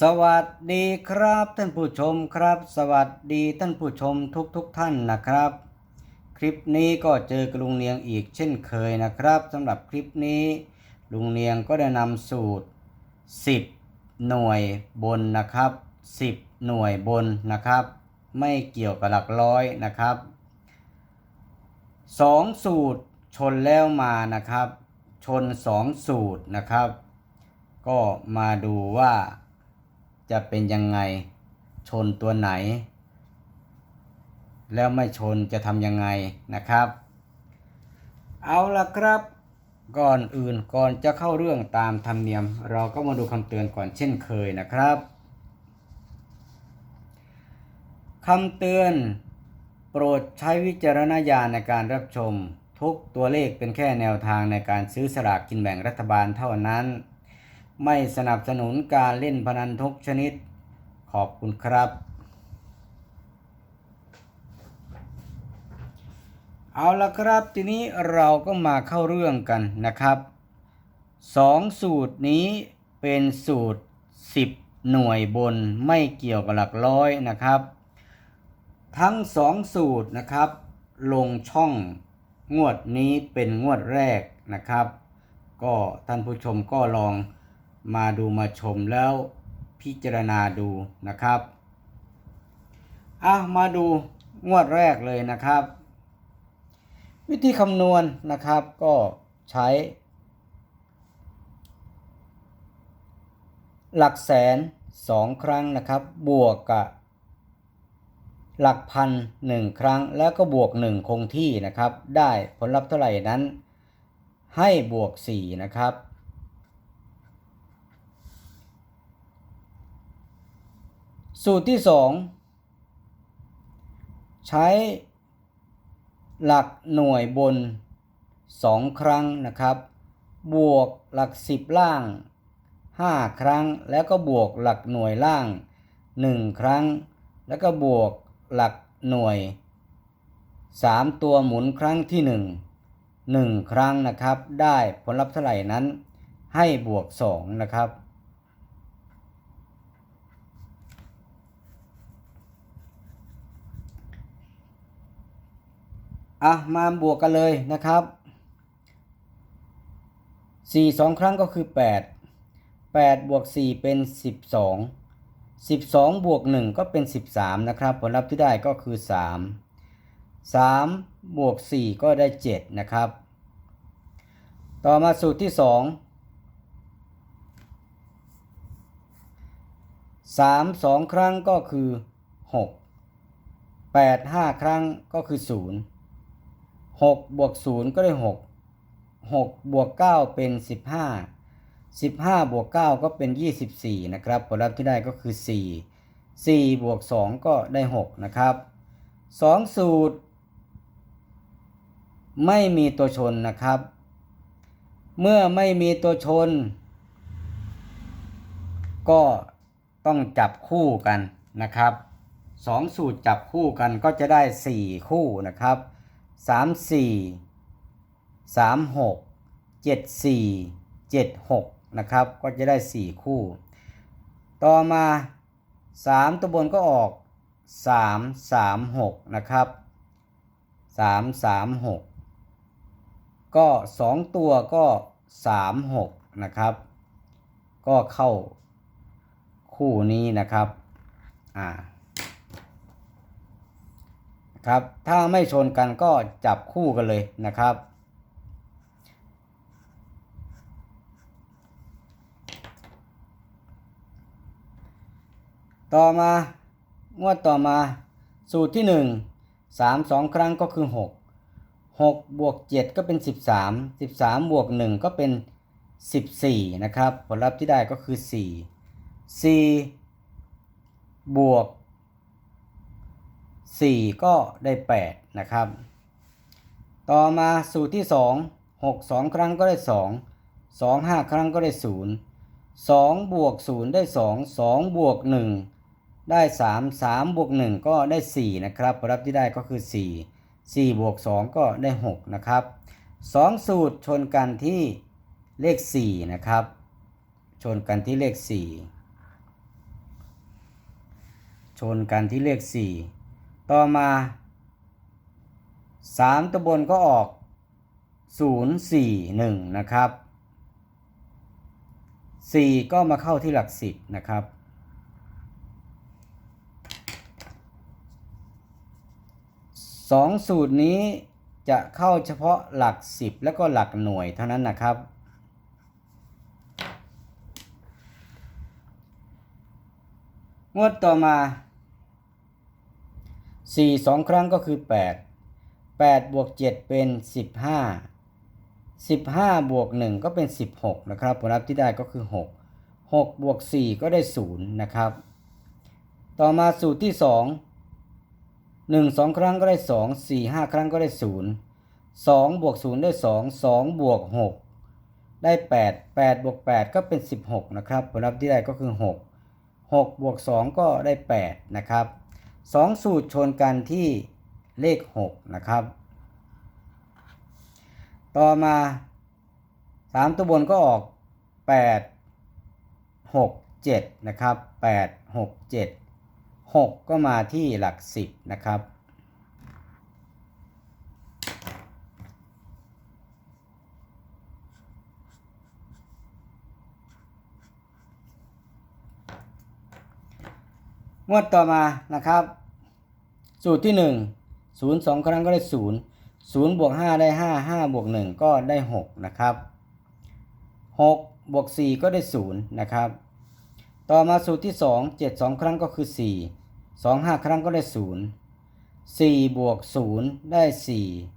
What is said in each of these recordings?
สวัสดีครับท่านผู้ชมครับ สวัสดีท่านผู้ชมทุกทุกๆท่านนะครับ คลิปนี้ก็เจอกับลุงเนียงอีกเช่นเคยนะครับสำหรับคลิปนี้ลุงเนียงก็ได้นำสูตร 10 หน่วยบนนะครับ 10 หน่วยบนนะครับ ไม่เกี่ยวกับหลักร้อยนะครับสองสูตรชนแล้วมานะครับ ชนสองสูตรนะครับ ก็มาดูว่า จะเป็นยังไง ชนตัวไหน แล้วไม่ชนจะทำยังไงนะครับ เอาละครับ ก่อนอื่นก่อนจะเข้าเรื่องตามธรรมเนียม เราก็มาดูคำเตือนก่อนเช่นเคยนะครับคำเตือน โปรดใช้วิจารณญาณในการรับชม ทุกตัวเลขเป็นแค่แนวทางในการซื้อสลากกินแบ่งรัฐบาลเท่านั้น ไม่สนับสนุนการเล่นพนันทุกชนิด ขอบคุณครับ เอาละครับทีนี้เราก็มาเข้าเรื่องกันนะครับสองสูตรนี้เป็นสูตร 10 หน่วยบนไม่เกี่ยวกับหลักร้อยนะครับ ทั้งสองสูตรนะครับ ลงช่องงวดนี้เป็นงวดแรกนะครับ ก็ท่านผู้ชมก็ลอง มาดูมาชมแล้วพิจารณาดูนะครับอะมาดูงวดแรกเลยนะครับ วิธีคำนวณนะครับก็ใช้ หลักแสนสองครั้งนะครับ บวกกับหลักพันหนึ่งครั้งแล้วก็บวกหนึ่งคงที่นะครับ ได้ผลลัพธ์เท่าไหร่นั้น ให้บวกสี่นะครับ สูตรที่สองใช้หลักหน่วยบน 2 ครั้งนะครับ บวกหลัก 10 ล่าง 5 ครั้ง แล้วก็บวกหลักหน่วยล่าง 1 ครั้ง แล้วก็บวกหลักหน่วย 3 ตัวหมุนครั้งที่ 1 1 ครั้งนะครับ ได้ผลลัพธ์เท่าไหร่นั้นให้บวก 2 นะครับ อะมาบวกกันเลยนะครับ4 2 ครั้งก็คือ 8 8 บวก 4 เป็น 12 12 บวก 1 ก็เป็น 13 นะครับ ผลลัพธ์ที่ได้ก็คือ 3 3 บวก 4 ก็ได้ 7 นะครับ ต่อมาสูตรที่ 2 3 2 ครั้งก็คือ 6 8 5 ครั้งก็คือ 0 6บวก0ก็ได้ 6 6บวก9เป็น 15 15บวก9ก็เป็น 24 นะครับ ผลลัพธ์ที่ได้ก็คือ 4 4บวก2ก็ได้ 6 นะครับ 2 สูตร ไม่มีตัวชนนะครับ เมื่อไม่มีตัวชน ก็ต้องจับคู่กันนะครับสองสูตรจับคู่กันก็จะได้ 4 คู่นะครับ สามสี่สามหกเจ็ดสี่เจ็ดหกนะครับ ก็จะได้สี่คู่ ต่อมาสามตัวบนก็ออกสามสามหกนะครับสามสามหกก็สองตัวก็สามหกนะครับ ก็เข้าคู่นี้นะครับ อ่า ครับ ถ้าไม่ชนกันก็จับคู่กันเลยนะครับ ต่อมางวดต่อมาสูตรที่ 1 3 2 ครั้งก็คือ 6 6 บวก 7 ก็เป็น 13 13 บวก 1 ก็เป็น 14 นะครับ ผลลัพธ์ที่ได้ก็คือ 4 4 บวก 4 ก็ได้ 8 นะครับ ต่อมาสูตรที่ 2 6 2 ครั้งก็ได้ 2 2 5 ครั้งก็ได้ 0 2 บวก 0 ได้ 2 2 บวก 1 ได้ 3 3 บวก 1 ก็ได้ 4 นะครับผลลัพธ์ที่ได้ก็คือ 4 4 บวก 2 ก็ได้ 6 นะครับ 2 สูตรชนกันที่เลข 4 นะครับ ชนกันที่เลข 4 ชนกันที่เลขสี่ ต่อมาสามตัวบนก็ออกศูนย์สี่หนึ่งนะครับสี่ก็มาเข้าที่หลักสิบนะครับสองสูตรนี้จะเข้าเฉพาะหลักสิบแล้วก็หลักหน่วยเท่านั้นนะครับงวดต่อมา 4 2 ครั้งก็คือ 8 8 บวก 7 เป็น 15 15 บวก 1 ก็เป็น 16 นะครับผลลัพธ์ที่ได้ก็คือ 6 6 บวก 4 ก็ได้ 0 นะครับ ต่อมาสูตรที่ 2 1 2 ครั้งก็ได้ 2 4 5 ครั้งก็ได้ 0 2 บวก 0 ได้ 2 2 บวก 6 ได้ 8 8 บวก 8 ก็เป็น 16 นะครับผลลัพธ์ที่ได้ก็คือ 6 6 บวก 2 ก็ได้ 8 นะครับ 2สูตรชนกันที่เลข 6 นะครับ ต่อมา 3 ตัวบนก็ออก 8 6 7 นะครับ 8 6 7 6 ก็มาที่หลัก 10 นะครับ งวดต่อมานะครับ สูตรที่ 1 0 2 ครั้งก็ได้ 0 0บวก5ได้ 5 5บวก1ก็ได้ 6 นะครับ6บวก4ก็ได้ 0 นะครับ ต่อมาสูตรที่ 2 7 2 ครั้งก็คือ 4 2 5 ครั้งก็ได้ 0 4 บวก 0 ได้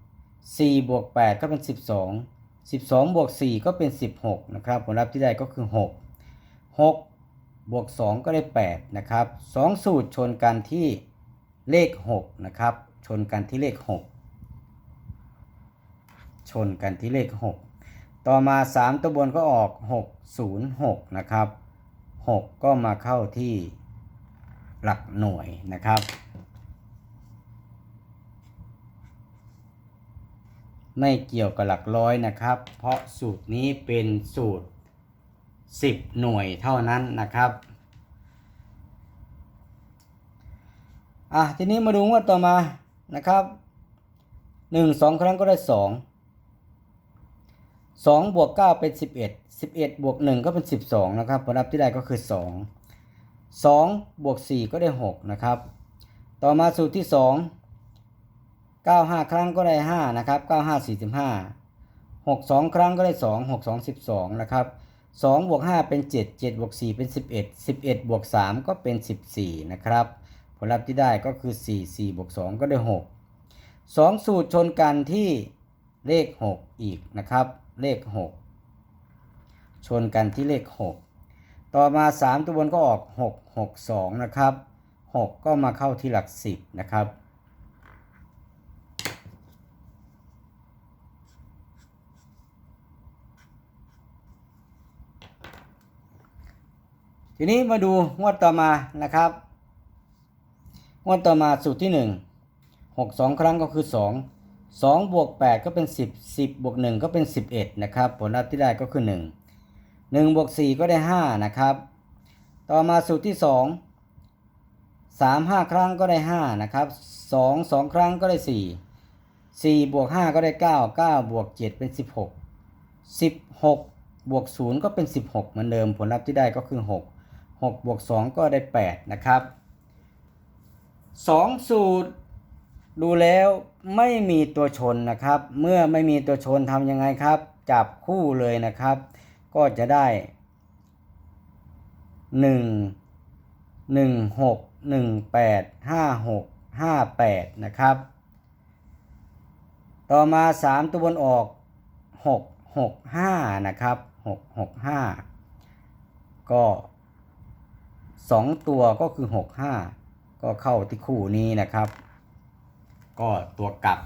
4 4 บวก 8 ก็เป็น 12 12 บวก 4 ก็เป็น 16 นะครับ ผลลัพธ์ที่ได้ก็คือ 6 6 บวก 2 ก็ได้ 8 นะครับ 2 สูตรชนกันที่เลข 6 นะครับ ชนกันที่เลข 6 ชนกันที่เลข 6 ต่อมา 3 ตัวบนก็ออก 6 0 6 นะครับ 6 ก็มาเข้าที่หลักหน่วยนะครับ ไม่เกี่ยวกับหลักร้อยนะครับ เพราะสูตรนี้เป็นสูตร 10 หน่วยเท่านั้นนะครับอะทีนี้มาดูงวดต่อมานะครับ 1 2 ครั้งก็ได้ 2 2บวก9เป็น 11 11บวก1ก็เป็น 12 นะครับผลลัพธ์ที่ได้ก็คือ 2 2บวก4ก็ได้ 6 นะครับ ต่อมาสูตรที่ 2 9 5 ครั้งก็ได้ 5 นะครับ 9 5 45 6 2 ครั้งก็ได้ 2 6 2 12 นะครับ 2บวก5เป็น 7 7บวก4เป็น 11 11บวก3ก็เป็น 14 นะครับ ผลลัพธ์ที่ได้ก็คือ 4 4บวก2ก็ได้ 6 2 สูตรชนกันที่เลข 6 อีกนะครับ เลข 6 ชนกันที่เลข 6 ต่อมา 3 ตัวบนก็ออก 6 6 2 นะครับ 6 ก็มาเข้าที่หลัก 10 นะครับ ทีนี้มาดูงวดต่อมานะครับ งวดต่อมาสูตรที่ 1 6 2 ครั้งก็คือ 2 2บวก8ก็เป็น 10 10บวก1ก็เป็น 11 นะครับ ผลลัพธ์ที่ได้ก็คือ 1 1บวก4ก็ได้ 5 นะครับ ต่อมาสูตรที่ 2 3 5 ครั้งก็ได้ 5 นะครับ2 2 ครั้งก็ได้ 4 4บวก5ก็ได้ 9 9บวก7เป็น 16 16 บวก 0 ก็เป็น 16 เหมือนเดิม ผลลัพธ์ที่ได้ก็คือ 6 6บวก2ก็ได้ 8 นะครับ 2 สูตร ดูแล้วไม่มีตัวชนนะครับ เมื่อไม่มีตัวชนทำยังไงครับ จับคู่เลยนะครับ ก็จะได้ 1 1 6 1 8 5 6 5 8 นะครับ ต่อมา 3 ตัวบนออก 6 6 5 นะครับ 6 6 5 ก็ 2 ตัวก็คือ 6 5 ก็เข้าที่คู่นี้นะครับ ก็ตัวกลับ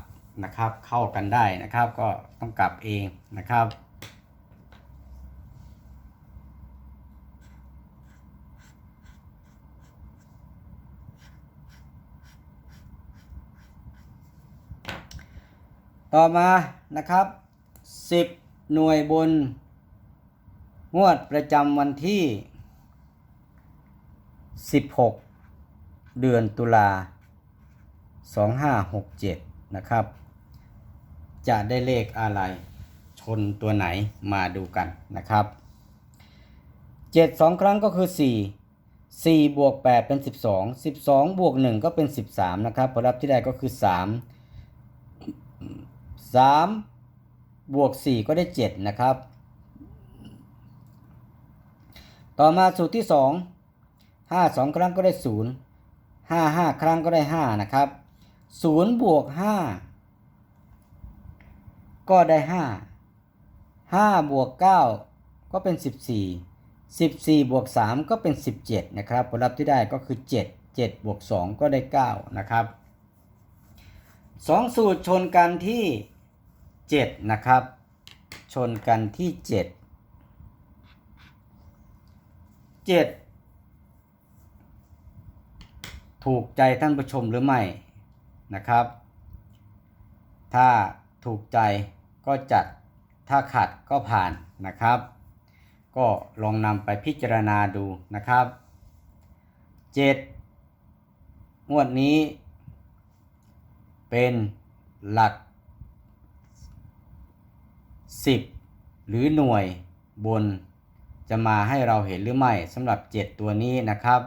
นะครับเข้ากันได้นะครับ ก็ต้องกลับเองนะครับต่อมานะครับ 10 หน่วยบน งวดประจำวันที่ 16 เดือนตุลา 2567 นะครับ จะได้เลขอะไรชนตัวไหนมาดูกันนะครับ 7 2 ครั้งก็คือ 4 4 บวก 8 เป็น 12 12 บวก 1 ก็เป็น 13 นะครับ ผลลัพธ์ที่ได้ก็คือ 3 3 บวก 4 ก็ได้ 7 นะครับ ต่อมาสูตรที่ 2 5 2 ครั้งก็ได้ 0 5 5 ครั้งก็ได้ 5 นะครับ 0 บวก 5 ก็ได้ 5 5 บวก 9 ก็เป็น 14 14 บวก 3 ก็เป็น 17 นะครับ ผลลัพธ์ที่ได้ก็คือ 7 7 บวก 2 ก็ได้ 9 นะครับ 2 สูตรชนกันที่ 7 นะครับ ชนกันที่ 7 7 ถูกใจท่านผู้ชมหรือไม่นะครับ ถ้าถูกใจก็จัดถ้าขัดก็ผ่านนะครับ ก็ลองนำไปพิจารณาดูนะครับ 7 งวดนี้ เป็นหลัก 10 หรือหน่วยบนจะมาให้เราเห็นหรือไม่สำหรับ 7 ตัวนี้นะครับ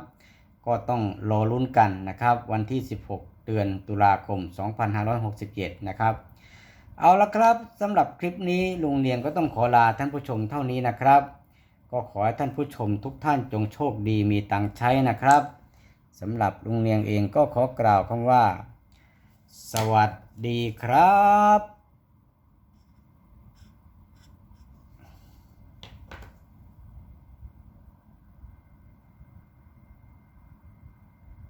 ก็ต้องรอลุ้นกันนะครับ วันที่ 16 เดือนตุลาคม 2567 นะครับ เอาละครับสำหรับคลิปนี้ลุงเลียงก็ต้องขอลาท่านผู้ชมเท่านี้นะครับ ก็ขอให้ท่านผู้ชมทุกท่านจงโชคดีมีตังใช้นะครับสำหรับลุงเลียงเองก็ขอกล่าวคำว่า สวัสดีครับ